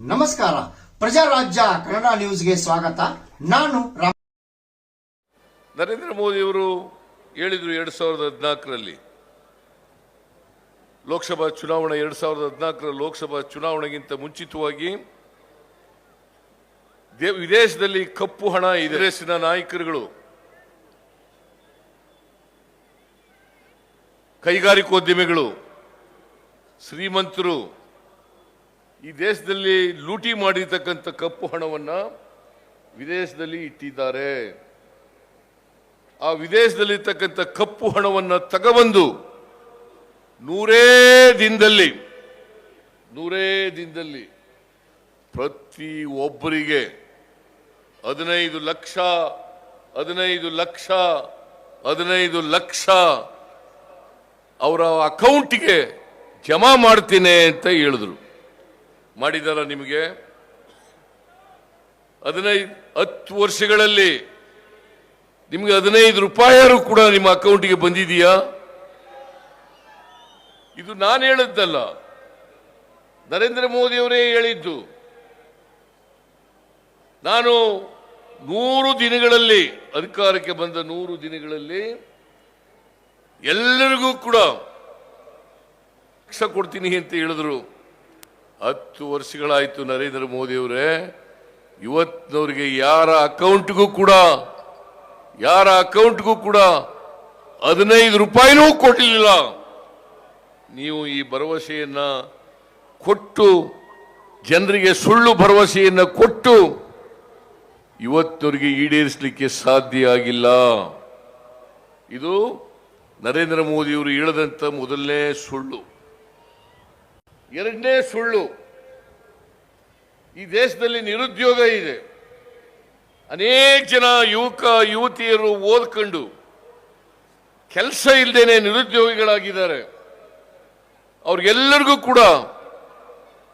ನಮಸ್ಕಾರ. ಪ್ರಜಾರಾಜ್ಯ ಕನ್ನಡ ನ್ಯೂಸ್ಗೆ ಸ್ವಾಗತ. ನಾನು ನರೇಂದ್ರ ಮೋದಿಯವರು ಹೇಳಿದರು ಎರಡು ಸಾವಿರದ ಹದಿನಾಲ್ಕರಲ್ಲಿ. ಲೋಕಸಭಾ ಚುನಾವಣೆ ಎರಡು ಸಾವಿರದ ಹದಿನಾಲ್ಕರ ಲೋಕಸಭಾ ಚುನಾವಣೆಗಿಂತ ಮುಂಚಿತವಾಗಿ ವಿದೇಶದಲ್ಲಿ ಕಪ್ಪು ಹಣ ಇದೆ. ನಾಯಕರುಗಳು ಕೈಗಾರಿಕೋದ್ಯಮಿಗಳು ಶ್ರೀಮಂತರು ಈ ದೇಶದಲ್ಲಿ ಲೂಟಿ ಮಾಡಿರ್ತಕ್ಕಂಥ ಕಪ್ಪು ಹಣವನ್ನು ವಿದೇಶದಲ್ಲಿ ಇಟ್ಟಿದ್ದಾರೆ. ಆ ವಿದೇಶದಲ್ಲಿರ್ತಕ್ಕಂಥ ಕಪ್ಪು ಹಣವನ್ನು ತಗಬಂದು ನೂರೇ ದಿನದಲ್ಲಿ ನೂರೇ ದಿನದಲ್ಲಿ ಪ್ರತಿ ಒಬ್ಬರಿಗೆ ಹದಿನೈದು ಲಕ್ಷ ಹದಿನೈದು ಲಕ್ಷ ಹದಿನೈದು ಲಕ್ಷ ಅವರ ಅಕೌಂಟಿಗೆ ಜಮಾ ಮಾಡ್ತೀನಿ ಅಂತ ಹೇಳಿದ್ರು. ಮಾಡಿದಾರ ನಿಮಗೆ? ಹದಿನೈದು, ಹತ್ತು ವರ್ಷಗಳಲ್ಲಿ ನಿಮಗೆ ಹದಿನೈದು ರೂಪಾಯಿಯಾರು ಕೂಡ ನಿಮ್ಮ ಅಕೌಂಟಿಗೆ ಬಂದಿದೆಯಾ? ಇದು ನಾನು ಹೇಳಿದ್ದಲ್ಲ. ನರೇಂದ್ರ ಮೋದಿಯವರೇ ಹೇಳಿದ್ದು. ನಾನು ನೂರು ದಿನಗಳಲ್ಲಿ ಅಧಿಕಾರಕ್ಕೆ ಬಂದ ನೂರು ದಿನಗಳಲ್ಲಿ ಎಲ್ಲರಿಗೂ ಕೂಡ ಲಕ್ಷ ಕೊಡ್ತೀನಿ ಅಂತ ಹೇಳಿದ್ರು. ಹತ್ತು ವರ್ಷಗಳಾಯಿತು ನರೇಂದ್ರ ಮೋದಿಯವರೇ ಇವತ್ತಿನವ್ರಿಗೆ ಯಾರ ಅಕೌಂಟ್ಗೂ ಕೂಡ, ಯಾರ ಅಕೌಂಟ್ಗೂ ಕೂಡ ಹದಿನೈದು ರೂಪಾಯಿನೂ ಕೊಟ್ಟಿರಲಿಲ್ಲ ನೀವು ಈ ಭರವಸೆಯನ್ನು ಕೊಟ್ಟು, ಜನರಿಗೆ ಸುಳ್ಳು ಭರವಸೆಯನ್ನು ಕೊಟ್ಟು ಇವತ್ತಿನವರಿಗೆ ಈಡೇರಿಸಲಿಕ್ಕೆ ಸಾಧ್ಯ ಆಗಿಲ್ಲ. ಇದು ನರೇಂದ್ರ ಮೋದಿಯವರು ಹೇಳದಂತ ಮೊದಲನೇ ಸುಳ್ಳು. ಎರಡನೇ ಸುಳ್ಳು, ಈ ದೇಶದಲ್ಲಿ ನಿರುದ್ಯೋಗ ಇದೆ. ಅನೇಕ ಜನ ಯುವಕ, ಯುವತಿಯರು ಓದ್ಕೊಂಡು ಕೆಲಸ ಇಲ್ಲದೇನೆ ನಿರುದ್ಯೋಗಿಗಳಾಗಿದ್ದಾರೆ. ಅವ್ರಿಗೆಲ್ಲರಿಗೂ ಕೂಡ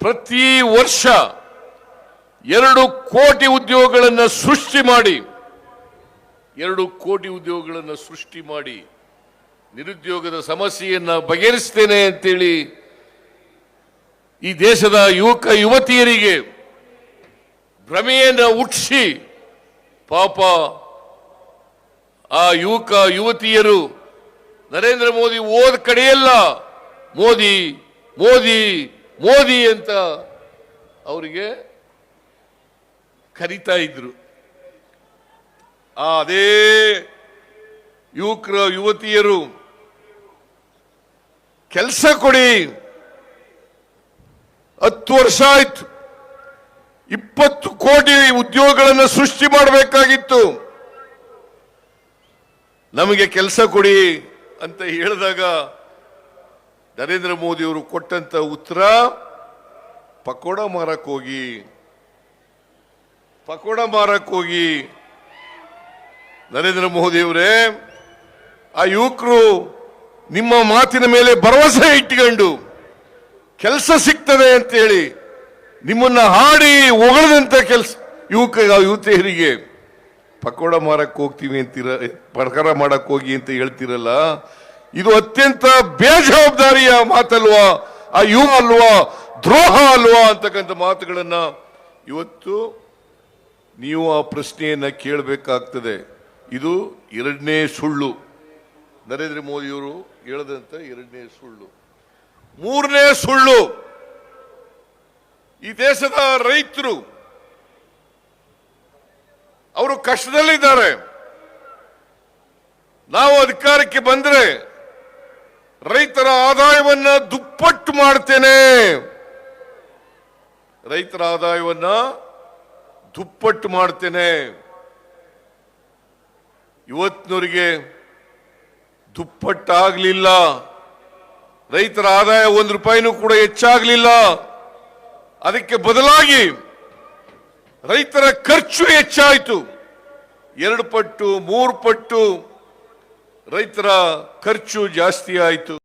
ಪ್ರತಿ ವರ್ಷ ಎರಡು ಕೋಟಿ ಉದ್ಯೋಗಗಳನ್ನು ಸೃಷ್ಟಿ ಮಾಡಿ, ಎರಡು ಕೋಟಿ ಉದ್ಯೋಗಗಳನ್ನು ಸೃಷ್ಟಿ ಮಾಡಿ ನಿರುದ್ಯೋಗದ ಸಮಸ್ಯೆಯನ್ನು ಬಗೆಹರಿಸ್ತೇನೆ ಅಂತೇಳಿ ಈ ದೇಶದ ಯುವಕ ಯುವತಿಯರಿಗೆ ಭ್ರಮೆಯನ್ನು ಹುಟ್ಟಿಸಿ ಪಾಪ ಆ ಯುವಕ ಯುವತಿಯರು ನರೇಂದ್ರ ಮೋದಿ ಓದ ಕಡೆಯಲ್ಲ, ಮೋದಿ ಮೋದಿ ಮೋದಿ ಅಂತ ಅವರಿಗೆ ಕರಿತಾ ಇದ್ರು. ಆ ಅದೇ ಯುವಕರ, ಯುವತಿಯರು ಕೆಲಸ ಕೊಡಿ. ಹತ್ತು ವರ್ಷ ಆಯ್ತು. ಇಪ್ಪತ್ತು ಕೋಟಿ ಉದ್ಯೋಗಗಳನ್ನು ಸೃಷ್ಟಿ ಮಾಡಬೇಕಾಗಿತ್ತು. ನಮಗೆ ಕೆಲಸ ಕೊಡಿ ಅಂತ ಹೇಳಿದಾಗ ನರೇಂದ್ರ ಮೋದಿ ಅವರು ಕೊಟ್ಟಂತ ಉತ್ತರ, ಪಕೋಡ ಮಾರಕ್ ಹೋಗಿ. ಪಕೋಡ ಮಾರಕ್ ಹೋಗಿ. ನರೇಂದ್ರ ಮೋದಿಯವರೇ, ಆ ಯುವಕರು ನಿಮ್ಮ ಮಾತಿನ ಮೇಲೆ ಭರವಸೆ ಇಟ್ಟುಕೊಂಡು ಕೆಲಸ ಸಿಗ್ತದೆ ಅಂತ ಹೇಳಿ ನಿಮ್ಮನ್ನ ಹಾಡಿ ಹೊಗಳದಂತ ಕೆಲಸ ಯುವಕ, ಯುವತಿಯರಿಗೆ, ಪಕೋಡ ಮಾರಕ್ಕೆ ಹೋಗ್ತೀವಿ ಅಂತೀರ ಪ್ರಕಾರ ಮಾಡಕ್ ಹೋಗಿ ಅಂತ ಹೇಳ್ತಿರಲ್ಲ, ಇದು ಅತ್ಯಂತ ಬೇಜವಾಬ್ದಾರಿಯ ಮಾತಲ್ವಾ, ಆ ಯುವ ಅಲ್ವಾ, ದ್ರೋಹ ಅಲ್ವಾ? ಅಂತಕ್ಕಂಥ ಮಾತುಗಳನ್ನ ಇವತ್ತು ನೀವು ಆ ಪ್ರಶ್ನೆಯನ್ನ ಕೇಳಬೇಕಾಗ್ತದೆ. ಇದು ಎರಡನೇ ಸುಳ್ಳು. ನರೇಂದ್ರ ಮೋದಿಯವರು ಹೇಳದಂತ ಎರಡನೇ ಸುಳ್ಳು. ಮೂರನೇ ಸುಳ್ಳು, ಈ ದೇಶದ ರೈತರು ಅವರು ಕಷ್ಟದಲ್ಲಿದ್ದಾರೆ. ನಾವು ಅಧಿಕಾರಕ್ಕೆ ಬಂದ್ರೆ ರೈತರ ಆದಾಯವನ್ನ ದುಪ್ಪಟ್ಟು ಮಾಡ್ತೇನೆ. ರೈತರ ಆದಾಯವನ್ನ ದುಪ್ಪಟ್ಟು ಮಾಡ್ತೇನೆ. ಇವತ್ತಿನವರಿಗೆ ದುಪ್ಪಟ್ಟಾಗ್ಲಿಲ್ಲ. ರೈತರ ಆದಾಯ ಒಂದು ರೂಪಾಯಿನೂ ಕೂಡ ಹೆಚ್ಚಾಗಲಿಲ್ಲ. ಅದಕ್ಕೆ ಬದಲಾಗಿ ರೈತರ ಖರ್ಚು ಹೆಚ್ಚಾಯಿತು. ಎರಡು ಪಟ್ಟು, ಮೂರು ಪಟ್ಟು ರೈತರ ಖರ್ಚು ಜಾಸ್ತಿ ಆಯಿತು.